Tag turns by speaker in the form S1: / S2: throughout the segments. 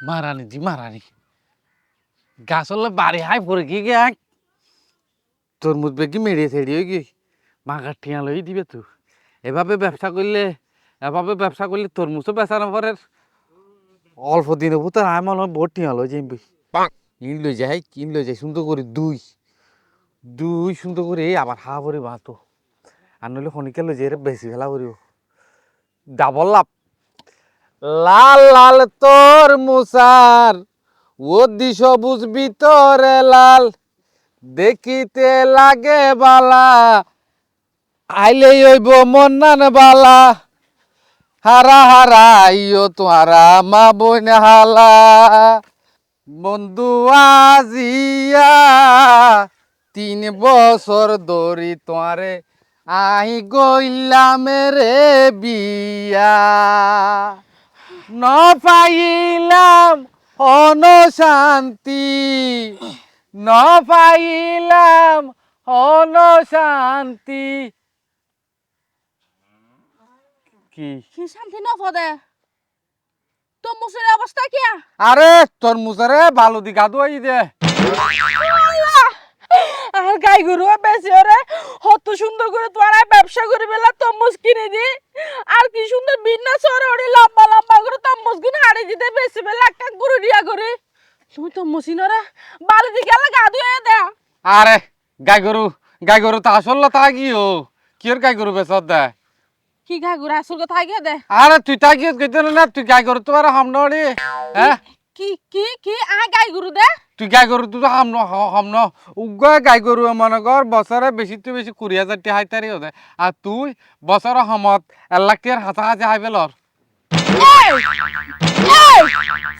S1: মারানি জি মারানি। গাছলে বাড়ি হাই পড়ে কি গে তরমুজ বেগি মেরিয়ে ছেড়িয়ে গি মাগার টিয়া লই দিবে তো এভাবে ব্যবসা করলে এভাবে ব্যবসা করলে তরমুজও বেচা না পরে অল্প দিনের ভিতর আমি মনে হয় বহুত টিয়া লই যাইবি কিন লই যাই কিন লই যাই সুন্দর করে দুই। দুই সুন্দর করে আবার হা ভরে বাঁতো আর নইলে খনিকে লই যাই বেশি ফেলা করিব ডাবল লাভ। লাল লাল তোর মুসার ও দি সবুজ ভিতরে লাল, দেখিতে লাগে বালা, আইলে হইব মন্নান বালা। হারা হারা, ইয়ো তোহারা মা বোন হালা। বন্ধু আজিয়া, তিন বছর ধরি তোমারে আই গইলাম রে বিয়া। ন পাইলাম অন শান্তি ন পাইলাম অন শান্তি কি?
S2: কি শান্তি ন পদে। তো মুসের অবস্থা কি?
S1: আরে তোর মুসারে ভালো দিঘা দুয়াই দে।
S2: আর গাই গরু বেশি ওরে। হত সুন্দর করে তোরা ব্যবসা করে বেলা তম্মুজ কিনে দি। আর কি সুন্দর বিন্যাস ওরে ওরে লম্বা লম্বা করে তম্মুজ কিনে হাড়ি দিতে বেশি বেলা একটা গরু দিয়া করে। তুমি তম্মুজ নরে বালি দি গেলে গা ধুয়ে দে।
S1: আরে গাই গরু গাই গরু তা আসল তা কি ও? কির গাই গরু বেসত দে?
S2: কি গাই গরু আসল কথা গিয়ে দে?
S1: আরে তুই তা কি কইতে না তুই গাই গরু তোমার হাম নড়ি হ্যাঁ?
S2: কি কি কি? আ গাই গরু দে।
S1: তুই গাই গরু তুই তো হাম ন হাম ন। উগ্র গাই গরু মনে কর বছরে বেশি তুই বেশি কুড়ি হাজার টি হাইতারি হতে আর তুই বছর সমত এক লাখ টিয়ার হাতা হাতে হাই পেলর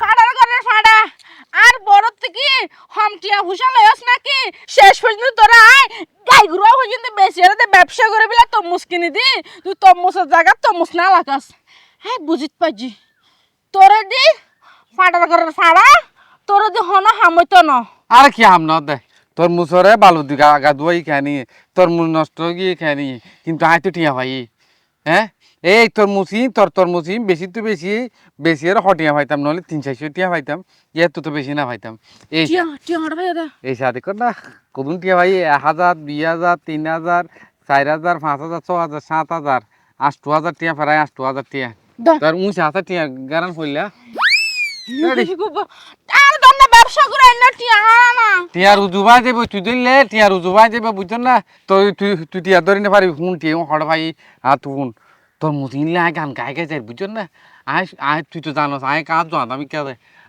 S2: ফাড়ার ঘরে ফাড়া আর বড় থেকে হমটিয়া ভুষা লয়স নাকি? শেষ পর্যন্ত তোরা আয় গাই গরু পর্যন্ত বেশি ব্যবসা করে বিলা তমুস কিনে দি। তুই তমুসের জায়গা তমুস না লাগাস হ্যাঁ বুঝিত পাজি তোরে দি ফাড়ার ঘরের ফাড়া তোরে হন ন
S1: আর কি হাম ন দে তোর মুসরে বালু দিঘা আগা দুয়াই খানি তোর মুস নষ্ট গিয়ে খানি কিন্তু আয় তো টিয়া ভাই। হ্যাঁ? এই তোর মুসি তোর তোর মুসি বেশি তো বেশি বেশি আর হটিয়া পাইতাম নহলে তিন চারশো টিয়া পাইতাম ইয়ার তো তো বেশি না পাইতাম এই সাথে কর না কদুন টিয়া ভাই এক হাজার দুই হাজার তিন হাজার চার হাজার পাঁচ হাজার ছ হাজার সাত হাজার আটশো হাজার টিয়া প্রায় আটশো হাজার টিয়া। তোর উঁচা হাজার টিয়া গারান হইলা
S2: আর দন্না ব্যবসা করে না টিয়া না।
S1: টিয়ার উজুবাই যাবে তুই দিলে টিয়ার উজুবাই যাবে বুঝছেন না? তুই তুই তুই টিয়া ধরে না পারবি শুন টিয়া হড় ভাই আর তুই শুন তোর মুসিনলে আয় গান গাই গাই যাই বুঝছেন না? আয় আয় তুই তো জানোস আয় কাজ জান আমি কে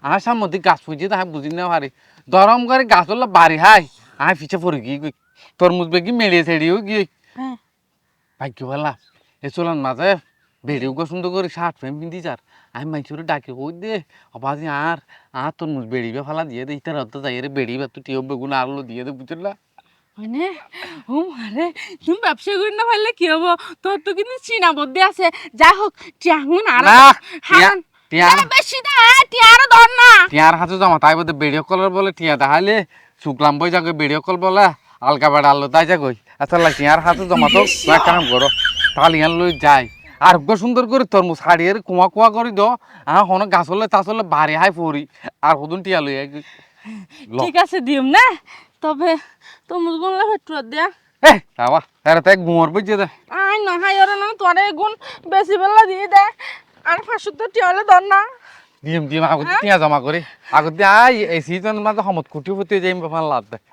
S1: আয় সামনে গাছ ফুজি তো আয় বুঝি না পারি দরম করে গাছ হলো বাড়ি হাই। আয় পিছে পড়ে গিয়ে তোর মুজ বেগি মেলিয়ে ছেড়িও গিয়ে।
S2: হ্যাঁ।
S1: ভাগ্য বলা? এ চলান মাঝে। বেড়েও গো সুন্দর করে শার্ট প্যান্ট পিন্ধি যার। আমি মাইসুরে ডাকে কই দে অবাজি আর আর তোর মুজ বেড়িবে ফালা দিয়ে দে ইতার অর্ধ যাই রে বেড়িবে তুই টিও বেগুন আলু দিয়ে দে বুঝল? না
S2: মানে ও মারে তুমি ব্যবসা করি না পারলে কি হব? তোর তো কিন্তু চীনা বদ্যি আছে। যাই হোক টিয়াহুন আর
S1: না
S2: হারান।
S1: টিয়া
S2: না, বেশি দা টিয়ার ধর না।
S1: টিয়ার হাতে জমা তাই বোধ ভিডিও কলার বলে টিয়া দেখাইলে শুক্লাম বই যাকে ভিডিও কল বলে আলকা বেড়া আলো তাই যাগই। আচ্ছা টিয়ার হাতে জমা তো এক কাম করো তাহলে ইয়ান লই যাই। আর সুন্দর করে তরমুজ হাড়িয়ে কুয়া কুয়া করে দ। আহ হন গাছলে তাছলে বাড়ি হাই পড়ি আর হদুন টিয়া লই আই
S2: ঠিক আছে দিম না? তবে তুমি গুনলে ভেটুয়া দিয়া।
S1: এ বাবা এরা তো গুমর বুঝছে দে।
S2: আই না হাই ওরে না তোরে গুণ বেশি বেলা দিয়ে দে। আর ফাঁসুর তো টিয়ালে ধর না।
S1: দিম দিম আগত টিয়া জমা করি আগত আই এই সিজন মাঝে সমত কুটি ফুটি যাই ভালো লাভ দে